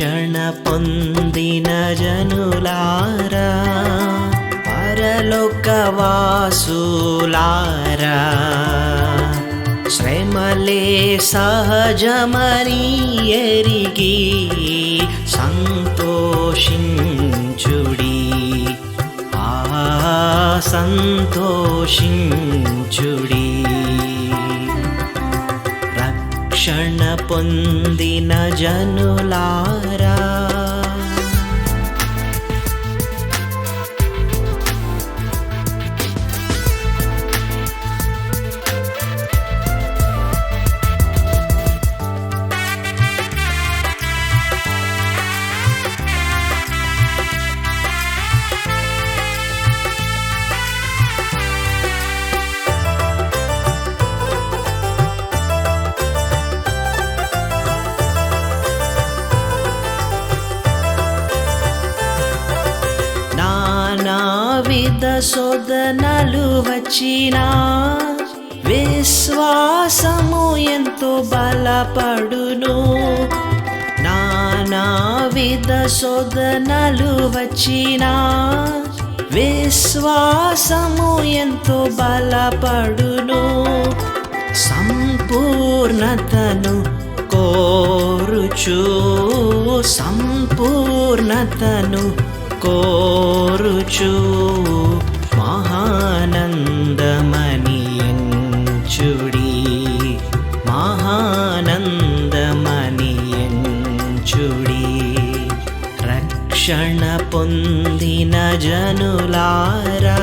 రక్షణ పొందిన జనులారా పరలోకవాసులారా శ్రమలే సహజమని ఎరిగి సంతోషించుడి ఆ సంతోషించుడి రక్షణ పొందిన జనులారా నానావిధ శోధనలు వచ్చినా విశ్వాసము ఎంతో బలపడును. నానా విధ శోధనలు వచ్చినా విశ్వాసము ఎంతో బలపడును. సంపూర్ణతను కోరుచు సంపూర్ణతను కోరుచు మహానందమని ఎంచుడి మహానందమని ఎంచుడి రక్షణ పొందిన జనులారా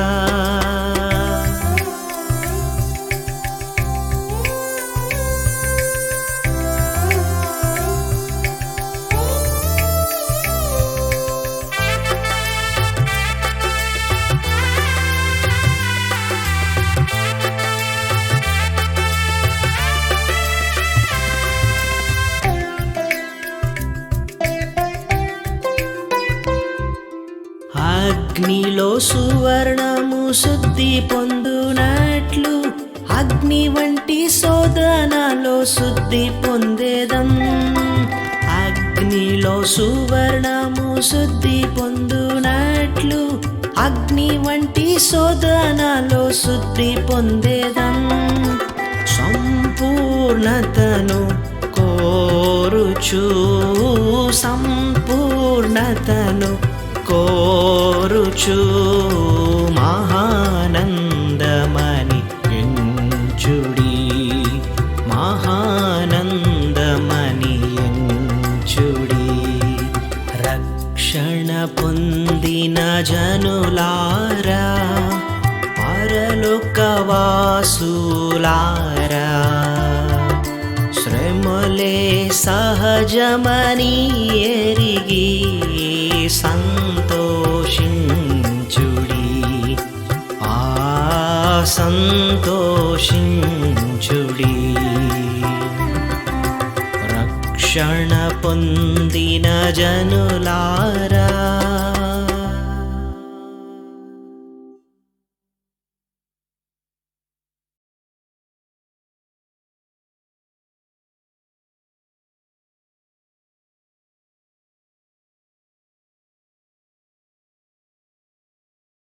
అగ్నిలో సువర్ణము శుద్ధి పొందునట్లు అగ్ని వంటి శోధనలో శుద్ధి పొందేదం. అగ్నిలో సువర్ణము శుద్ధి పొందునట్లు అగ్ని వంటి శోధనలో శుద్ధి పొందేదం. సంపూర్ణతను కోరుచు సంపూర్ణతను కోరుచు మహానందమని ఎంచుడి. మహానందమని ఎంచుడి. రక్షణ పొందిన జనులారా పరలోకవాసులారా శ్రమలే సహజమని సంతోషించుడి. రక్షణ పొందిన జనులార